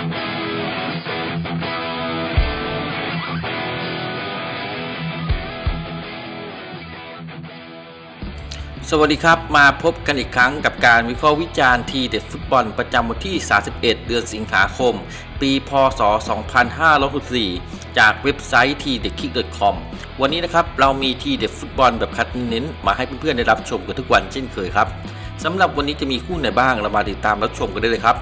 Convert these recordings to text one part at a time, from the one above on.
สวัสดีครับ มาพบกันอีกครั้งกับการวิเคราะห์วิจารณ์ทีเด็ดฟุตบอลประจำวันที่ 31 เดือนสิงหาคม ปีพศ 2564 จากเว็บไซต์ t d e k i c c o m วันนี้นะครับ เรามีทีเด็ดฟุตบอลแบบคัดเน้นมาให้เพื่อนๆได้รับชมกันทุกวันเช่นเคยครับสำหรับวันนี้จะมีคู่ไหนบ้างเรามาติดตามรับชมกันได้เลยครับ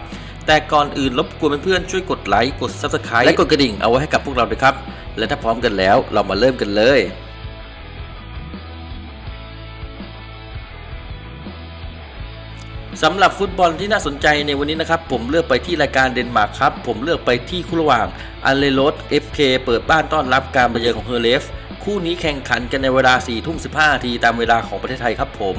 แต่ก่อนอื่นรบกวนเพื่อนๆช่วยกดไลค์กด Subscribe และกดกระดิ่งเอาไว้ให้กับพวกเราด้วยครับ และถ้าพร้อมกันแล้วเรามาเริ่มกันเลยสำหรับฟุตบอลที่น่าสนใจในวันนี้นะครับ ผมเลือกไปที่รายการเดนมาร์กครับ ผมเลือกไปที่คู่ระหว่างอันเลโรส FK เปิดบ้านต้อนรับการมาเยือนของเฮอร์เลฟ คู่นี้แข่งขันกันในเวลา4ทุ่ม15นาทีตามเวลาของประเทศไทยครับผม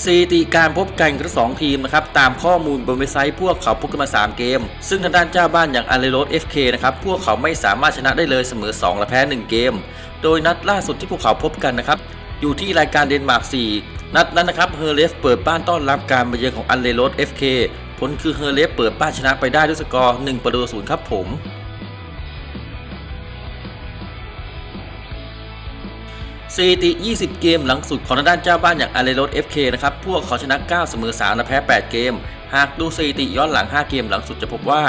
สถิติการพบกันของทั้งสองทีมนะครับตามข้อมูลบนเว็บไซต์พวกเขาพบกันมา 3 เกม ซึ่งทางด้านเจ้าบ้านอย่างอันเลโรส FK นะครับพวกเขาไม่สามารถชนะได้เลยเสมอ 2 และแพ้ 1 เกม โดยนัดล่าสุดที่พวกเขาพบกันนะครับอยู่ที่รายการเดนมาร์ก 4 นัดนั้นนะครับเฮอร์เลฟเปิดบ้านต้อนรับการมาเยือนของอันเลโรส FK ผลคือเฮอร์เลฟเปิดบ้านชนะไปได้ด้วยสกอร์ 1 ประตูศูนย์ครับผม สถิติ 20 เกมหลังสุดของทางด้านเจ้าบ้านอย่างอาร์เรโรส FK นะครับ พวกเขาชนะ 9 เสมอ 3 และแพ้ 8 เกม หากดูสถิติย้อนหลัง 5 เกมหลังสุดจะพบว่า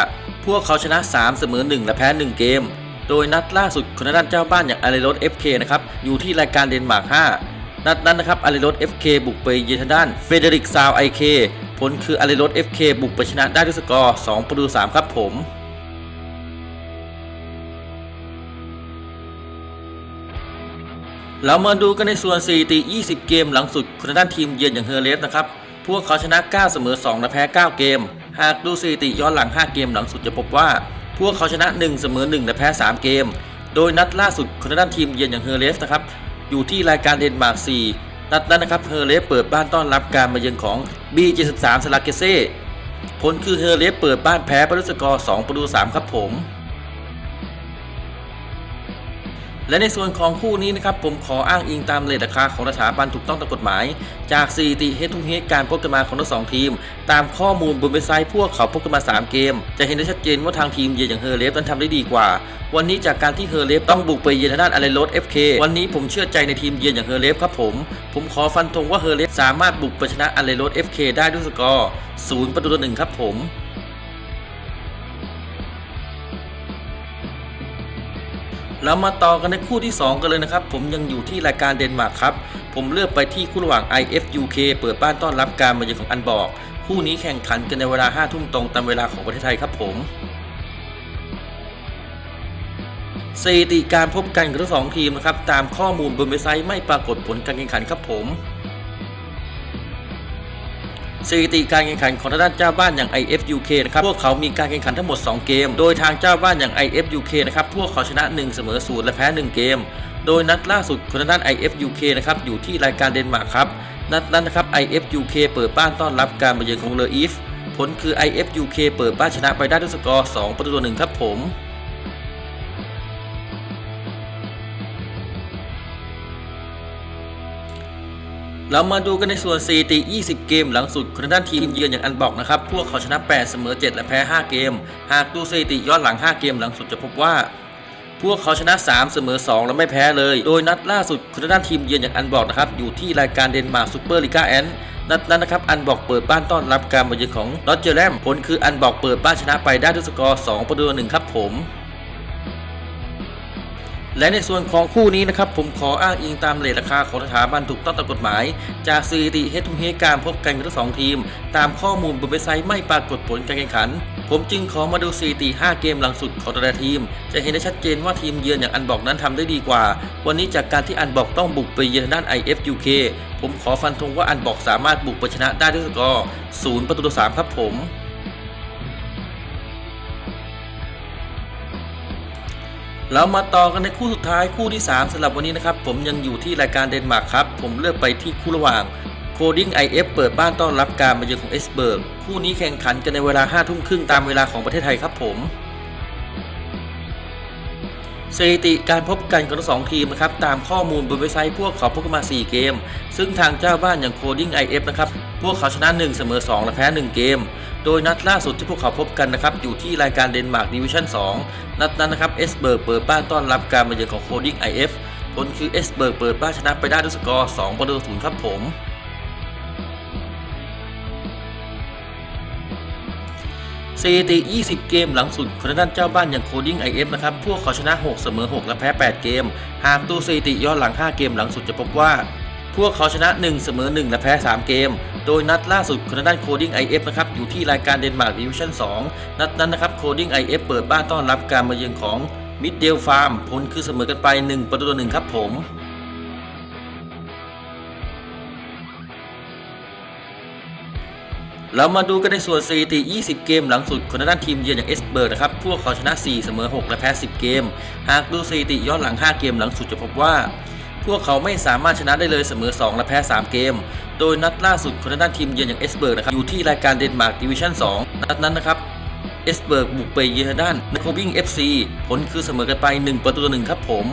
พวกเขาชนะ 3 เสมอ 1 และแพ้ 1 เกม โดยนัดล่าสุดของทางด้านเจ้าบ้านอย่างอาร์เรโรส FK นะครับ อยู่ที่รายการเดนมาร์ก 5 นัดนั้นนะครับอาร์เรโรส FK บุกไปเยือนทางด้านเฟเดริกซาวไอเคผลคืออาร์เรโรส FK บุกไปชนะได้ด้วยสกอร์ 2 ประตู 3 ครับผม เรามาดูกันในส่วนสถิติ 20 เกมหลังสุดของทางด้านทีมเยือนอย่างเฮอร์เลสนะครับ พวกเขาชนะ 9 เสมอ 2 และแพ้ 9 เกม หากดูสถิติย้อนหลัง 5 เกมหลังสุดจะพบว่า พวกเขาชนะ 1 เสมอ 1 และแพ้ 3 เกม โดยนัดล่าสุดของทางด้านทีมเยือนอย่างเฮอร์เลสนะครับ อยู่ที่รายการเดนมาร์ก 4 นัดนั้นนะครับ เฮอร์เลสเปิดบ้านต้อนรับการมาเยือนของ B73 สลาเกเซ่ ผลคือเฮอร์เลสเปิดบ้านแพ้ปด้วยสกอร์ 2 ประตู 3 ครับผม และในส่วนของคู่นี้นะครับผมขออ้างอิงตามเลทราคาของสถาบันถูกต้องตามกฎหมาย จากสถิติเฮดทูเฮดการพบกันมาของทั้งสองทีม ตามข้อมูลบนเว็บไซต์พวกเขาพบกันมา 3 เกม จะเห็นได้ชัดเจนว่าทางทีมเยือนอย่างเฮอร์เลฟนั้นทำได้ดีกว่า วันนี้จากการที่เฮอร์เลฟต้องบุกไปเยือนทางด้านอาร์เรโรส FK วันนี้ผมเชื่อใจในทีมเยือนอย่างเฮอร์เลฟครับผม ผมขอฟันธงว่าเฮอร์เลฟสามารถบุกไปชนะอาร์เรโรส FK ได้ด้วยสกอร์0ประตูต่อหนึ่งครับผม เรามาต่อกันในคู่ที่ 2 กันเลยนะครับ ผมยังอยู่ที่รายการเดนมาร์กครับ ผมเลือกไปที่คู่ระหว่าง IFUK เปิดบ้านต้อนรับการมาเยือนของอันบอก คู่นี้แข่งขันกันในเวลา5ทุ่มตรงตามเวลาของประเทศไทยครับผมสถิติการพบกันของทั้งสองทีมนะครับตามข้อมูลบนเว็บไซต์ไม่ปรากฏผลการแข่งขันครับผม สถิติการแข่งขันของทางด้านเจ้าบ้านอย่าง IFUK นะครับพวกเขามีการแข่งขันทั้งหมด 2 เกม โดยทางเจ้าบ้านอย่าง IFUK นะครับพวกเขาชนะ 1 เสมอ0และแพ้ 1 เกม โดยนัดล่าสุดของทางด้าน IFUK นะครับอยู่ที่รายการเดนมาร์กครับนัดนั้นนะครับ IFUK เปิดบ้านต้อนรับการมาเยือนของเลออีฟผลคือ IFUK เปิดบ้านชนะไปได้ด้วยสกอร์2ประตูต่อ1ครับผม เรามาดูกันในส่วนสถิติ 20 เกมหลังสุดของทางด้านทีมเยือนอย่างอันบอกนะครับ พวกเขาชนะ 8 เสมอ 7 และแพ้ 5 เกม หากดูสถิติย้อนหลัง 5 เกมหลังสุดจะพบว่า พวกเขาชนะ 3 เสมอ 2 และไม่แพ้เลย โดยนัดล่าสุดของทางด้านทีมเยือนอย่างอันบอกนะครับ อยู่ที่รายการเดนมาร์กซูเปอร์ลีกาแอนนัดนั้นนะครับ อันบอกเปิดบ้านต้อนรับการมาเยือนของลอตเจอร์แรมผลคืออันบอกเปิดบ้านชนะไปได้ด้วยสกอร์ 2 ประตูต่อ1ครับผม และในส่วนของคู่นี้นะครับผมขออ้างอิงตามเลทราคาของสถาบันถูกต้องตามกฎหมาย จากสถิติเฮดทูเฮการพบกันของทั้งสองทีม ตามข้อมูลบนเว็บไซต์ไม่ปรากฏผลการแข่งขัน ผมจึงขอมาดูสถิติ 5 เกมหลังสุดของแต่ละทีม จะเห็นได้ชัดเจนว่าทีมเยือนอย่างอันบอกนั้นทำได้ดีกว่า วันนี้จากการที่อันบอกต้องบุกไปเยือนทางด้าน IFUK ผมขอฟันธงว่าอันบอกสามารถบุกไปชนะได้ด้วยสกอร์0ประตูต่อ3ครับผม เรามาต่อกันในคู่สุดท้ายคู่ที่ 3สำหรับวันนี้นะครับ ผมยังอยู่ที่รายการเดนมาร์กครับ ผมเลือกไปที่คู่ระหว่างโคดิ้ง IF เปิดบ้านต้อนรับการมาเยือนของเอสเบิร์กคู่นี้แข่งขันกันในเวลา5ทุ่มครึ่งตามเวลาของประเทศไทยครับผมสถิติการพบกันของทั้งสองทีมนะครับตามข้อมูลบนเว็บไซต์พวกเขาพบกันมา 4 เกม ซึ่งทางเจ้าบ้านอย่างโคดิ้ง IF นะครับพวกเขาชนะ 1 เสมอ 2 และแพ้ 1 เกม โดยนัดล่าสุดที่พวกเขาพบกันนะครับอยู่ที่รายการเดนมาร์กดิวิชั่น 2 นัดนั้นนะครับเอสเบิร์กเปิดบ้านต้อนรับการมาเยือนของโคดิ้ง IF ผลคือเอสเบิร์กเปิดบ้านชนะไปได้ด้วยสกอร์2ประตูศูนย์ครับผมสถิติ 20 เกมหลังสุดคนด้านเจ้าบ้านอย่างโคดิ้ง IF นะครับ พวกเขาชนะ 6 เสมอ 6 และแพ้ 8 เกม หากดูสถิติย้อนหลัง 5 เกมหลังสุดจะพบว่า พวกเขาชนะ 1 เสมอ 1 และแพ้ 3 เกม โดยนัดล่าสุดคนด้านโคดิ้ง IF นะครับอยู่ที่รายการเดนมาร์กดิวิชั่น2นัดนั้นนะครับโคดิ้ง IF เอฟเปิดบ้านต้อนรับการมาเยือนของมิดเดลฟาร์มผลคือเสมอกันไป 1 ประตูต่อ1ครับผมเรามาดูกันในส่วนสถิติ 20 เกมหลังสุดคนด้านทีมเยือนอย่างเอสเบิร์กนะครับ พวกเขาชนะ 4 เสมอ 6 และแพ้ 10 เกม หากดูสถิติย้อนหลัง 5 เกมหลังสุดจะพบว่า พวกเขาไม่สามารถชนะได้เลยเสมอ 2 และแพ้ 3 เกม โดยนัดล่าสุดคนด้านทีมเยือนอย่างเอสเบิร์กนะครับอยู่ที่รายการเดนมาร์กดิวิชั่น 2 นัดนั้นนะครับเอสเบิร์กบุกไปเยือนทางด้านนโคบิง FC ผลคือเสมอกันไป 1 ประตูต่อ1ครับผม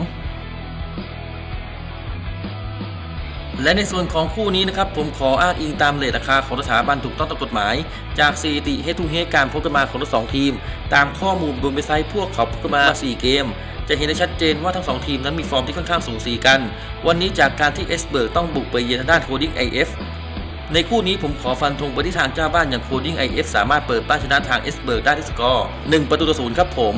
และในส่วนของคู่นี้นะครับผมขออ้างอิงตามเลทราคาของสถาบันถูกต้องตามกฎหมาย จากสถิติเฮทูเฮการพบกันมาของทั้งสองทีม ตามข้อมูลบนเว็บไซต์พวกเขาพบกันมา 4 เกม จะเห็นได้ชัดเจนว่าทั้งสองทีมนั้นมีฟอร์มที่ค่อนข้างสูสีกัน วันนี้จากการที่เอสเบิร์กต้องบุกไปเยือนทางด้านโคดิ้งไอเในคู่นี้ผมขอฟันธงไปที่ทางเจ้าบ้านอย่างโคดิ้ง IF สามารถเปิดบ้านชนะทางเอสเบิร์กได้ที่สกอร์1ประตูต่อศูนย์ครับผม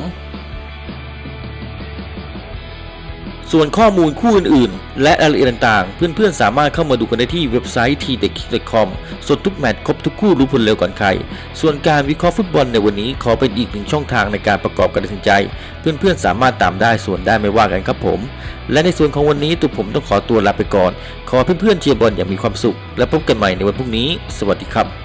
ส่วนข้อมูลคู่อื่นๆ และรายละเอียดต่างๆ เพื่อนๆ สามารถเข้ามาดูกันได้ที่เว็บไซต์ t d e k c o m สดทุกแมตช์ครบทุกคู่รู้ผลเร็วก่อนใคร ส่วนการวิเคราะห์ฟุตบอลในวันนี้ขอเป็นอีกหนึ่งช่องทางในการประกอบการตัดสินใจ เพื่อนๆ สามารถตามได้ส่วนได้ไม่ว่ากันครับผม และในส่วนของวันนี้ตัวผมต้องขอตัวลาไปก่อน ขอเพื่อนๆเชียร์บอลอย่างมีความสุข และพบกันใหม่ในวันพรุ่งนี้ สวัสดีครับ